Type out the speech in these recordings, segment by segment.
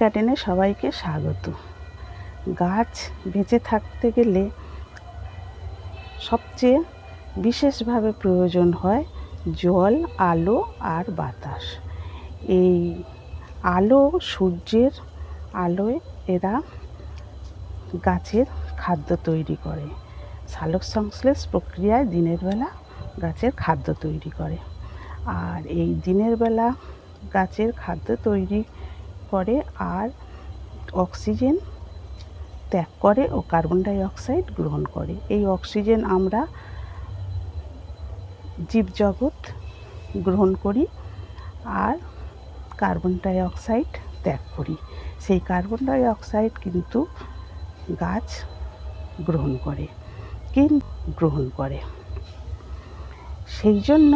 গার্ডেনে সবাইকে স্বাগত। গাছ বেঁচে থাকতে গেলে সবচেয়ে বিশেষভাবে প্রয়োজন হয় জল, আলো আর বাতাস। এই আলো সূর্যের আলোয় এরা গাছের খাদ্য তৈরি করে। সালোক সংশ্লেষ প্রক্রিয়ায় দিনের বেলা গাছের খাদ্য তৈরি করে। আর এই দিনের বেলা গাছের খাদ্য তৈরি করে আর অক্সিজেন ত্যাগ করে ও কার্বন ডাই অক্সাইড গ্রহণ করে। এই অক্সিজেন আমরা জীবজগৎ গ্রহণ করি আর কার্বন ডাই অক্সাইড ত্যাগ করি। সেই কার্বন ডাই অক্সাইড কিন্তু গাছ গ্রহণ করে কিন গ্রহণ করে। সেই জন্য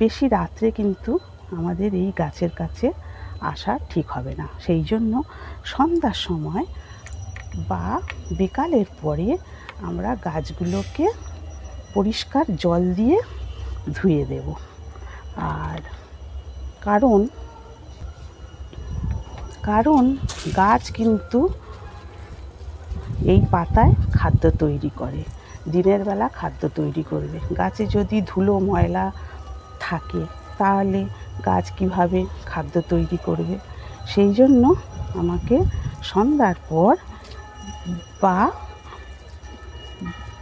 বেশি রাত্রে কিন্তু আমাদের এই গাছের কাছে আসা ঠিক হবে না। সেই জন্য সন্ধ্যার সময় বা বিকালের পরে আমরা গাছগুলোকে পরিষ্কার জল দিয়ে ধুয়ে দেব। আর কারণ কারণ গাছ কিন্তু এই পাতায় খাদ্য তৈরি করে, দিনের বেলা খাদ্য তৈরি করবে। গাছে যদি ধুলো, ময়লা থাকে, তাহলে গাছ কীভাবে খাদ্য তৈরি করবে। সেই জন্য আমাকে সন্ধ্যার পর বা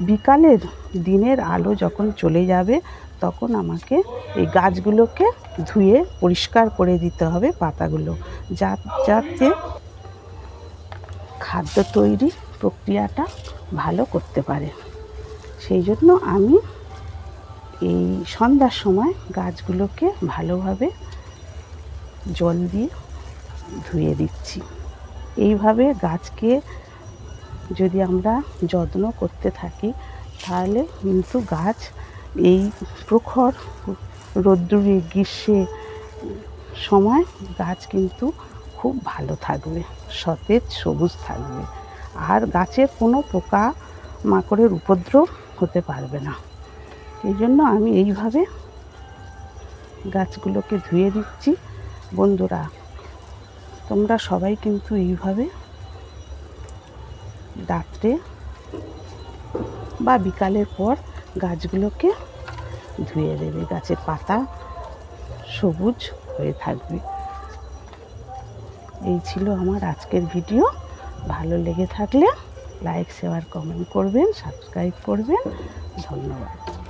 বিকালের দিনের আলো যখন চলে যাবে, তখন আমাকে এই গাছগুলোকে ধুয়ে পরিষ্কার করে দিতে হবে পাতাগুলো। যা যাতে খাদ্য তৈরি প্রক্রিয়াটা ভালো করতে পারে। সেই জন্য আমি এই সন্ধ্যার সময় গাছগুলোকে ভালোভাবে জল দিয়ে ধুয়ে দিচ্ছি। এইভাবে গাছকে যদি আমরা যত্ন করতে থাকি, তাহলে কিন্তু গাছ এই প্রখর রোদ্দুরে গ্রীষ্মে সময় গাছ কিন্তু খুব ভালো থাকবে, সতেজ, সবুজ থাকবে। আর গাছের কোনো পোকা মাকড়ের উপদ্রব হতে পারবে না। এই জন্য আমি এইভাবে গাছগুলোকে ধুয়ে দিচ্ছি। বন্ধুরা, তোমরা সবাই কিন্তু এইভাবে রাত্রে বা বিকালের পর গাছগুলোকে ধুয়ে দেবে। গাছের পাতা সবুজ হয়ে থাকবে। এই ছিল আমার আজকের ভিডিও। ভালো লেগে থাকলে লাইক, শেয়ার, কমেন্ট করবেন, সাবস্ক্রাইব করবেন। ধন্যবাদ।